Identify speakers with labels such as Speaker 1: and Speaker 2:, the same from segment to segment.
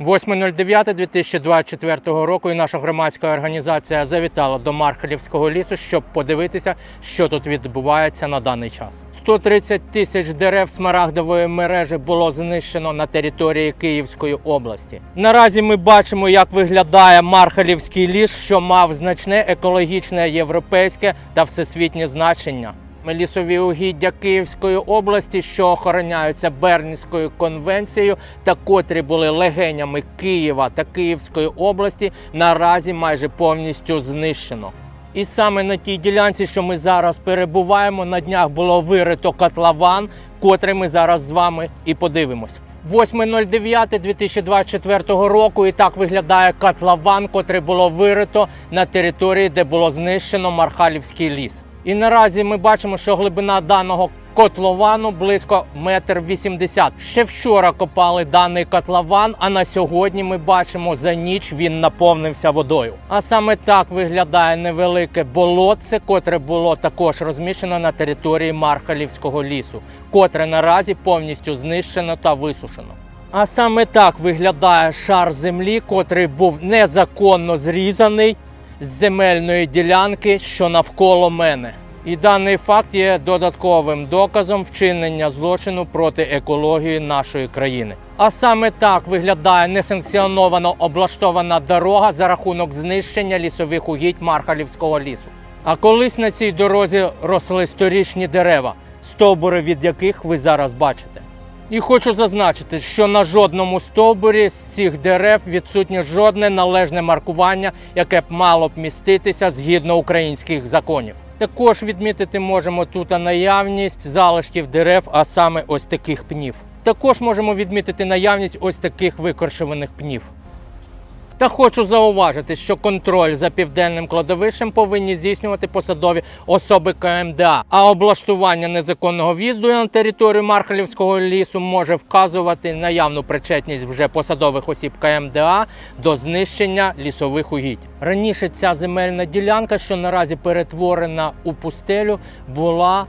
Speaker 1: 8.09.2024 року і наша громадська організація завітала до Мархалівського лісу, щоб подивитися, що тут відбувається на даний час. 130 тисяч дерев смарагдової мережі було знищено на території Київської області. Наразі ми бачимо, як виглядає Мархалівський ліс, що мав значне екологічне, європейське та всесвітнє значення. Лісові угіддя Київської області, що охороняються Бернською конвенцією, та котрі були легенями Києва та Київської області, наразі майже повністю знищено. І саме на тій ділянці, що ми зараз перебуваємо, на днях було вирито котлован, котрий ми зараз з вами і подивимось. 8.09.2024 року і так виглядає котлован, котрий було вирито на території, де було знищено Мархалівський ліс. І наразі ми бачимо, що глибина даного котловану близько метр вісімдесят. Ще вчора копали даний котлован, а на сьогодні ми бачимо за ніч він наповнився водою. А саме так виглядає невелике болотце, котре було також розміщено на території Мархалівського лісу, котре наразі повністю знищено та висушено. А саме так виглядає шар землі, котрий був незаконно зрізаний земельної ділянки, що навколо мене. І даний факт є додатковим доказом вчинення злочину проти екології нашої країни. А саме так виглядає несанкціоновано облаштована дорога за рахунок знищення лісових угідь Мархалівського лісу. А колись на цій дорозі росли сторічні дерева, стовбури від яких ви зараз бачите. І хочу зазначити, що на жодному стовбурі з цих дерев відсутнє жодне належне маркування, яке б мало б міститися згідно українських законів. Також відмітити можемо тут наявність залишків дерев, а саме ось таких пнів. Також можемо відмітити наявність ось таких викоршуваних пнів. Та хочу зауважити, що контроль за південним кладовищем повинні здійснювати посадові особи КМДА. А облаштування незаконного в'їзду на територію Мархалівського лісу може вказувати наявну причетність вже посадових осіб КМДА до знищення лісових угідь. Раніше ця земельна ділянка, що наразі перетворена у пустелю, була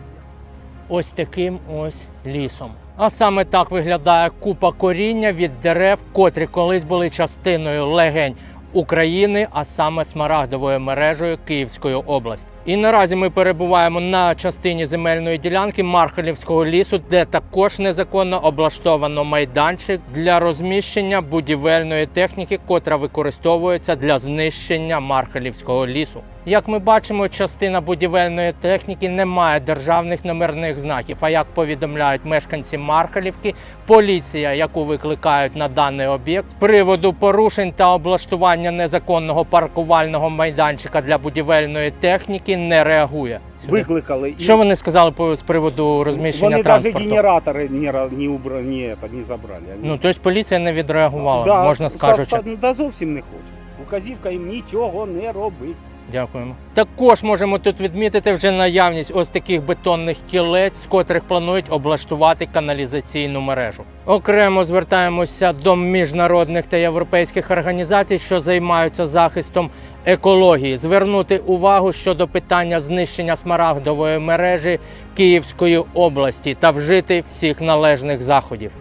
Speaker 1: ось таким ось лісом. А саме так виглядає купа коріння від дерев, котрі колись були частиною легень України, а саме смарагдовою мережею Київської області. І наразі ми перебуваємо на частині земельної ділянки Мархалівського лісу, де також незаконно облаштовано майданчик для розміщення будівельної техніки, котра використовується для знищення Мархалівського лісу. Як ми бачимо, частина будівельної техніки не має державних номерних знаків. А як повідомляють мешканці Мархалівки, поліція, яку викликають на даний об'єкт, з приводу порушень та облаштування незаконного паркувального майданчика для будівельної техніки не реагує.
Speaker 2: Викликали. і
Speaker 1: Що вони сказали по з приводу розміщення
Speaker 2: Вони навіть
Speaker 1: транспорту?
Speaker 2: генератори не, ра- не, убра... не, это, не забрали. Вони-
Speaker 1: Ну тобто поліція не відреагувала,
Speaker 2: Да,
Speaker 1: можна
Speaker 2: со-
Speaker 1: скажучи.
Speaker 2: Да зовсім не хоче. Указівка їм нічого не робить.
Speaker 1: Дякуємо. Також можемо тут відмітити вже наявність ось таких бетонних кілець, з котрих планують облаштувати каналізаційну мережу. Окремо звертаємося до міжнародних та європейських організацій, що займаються захистом екології, звернути увагу щодо питання знищення смарагдової мережі Київської області та вжити всіх належних заходів.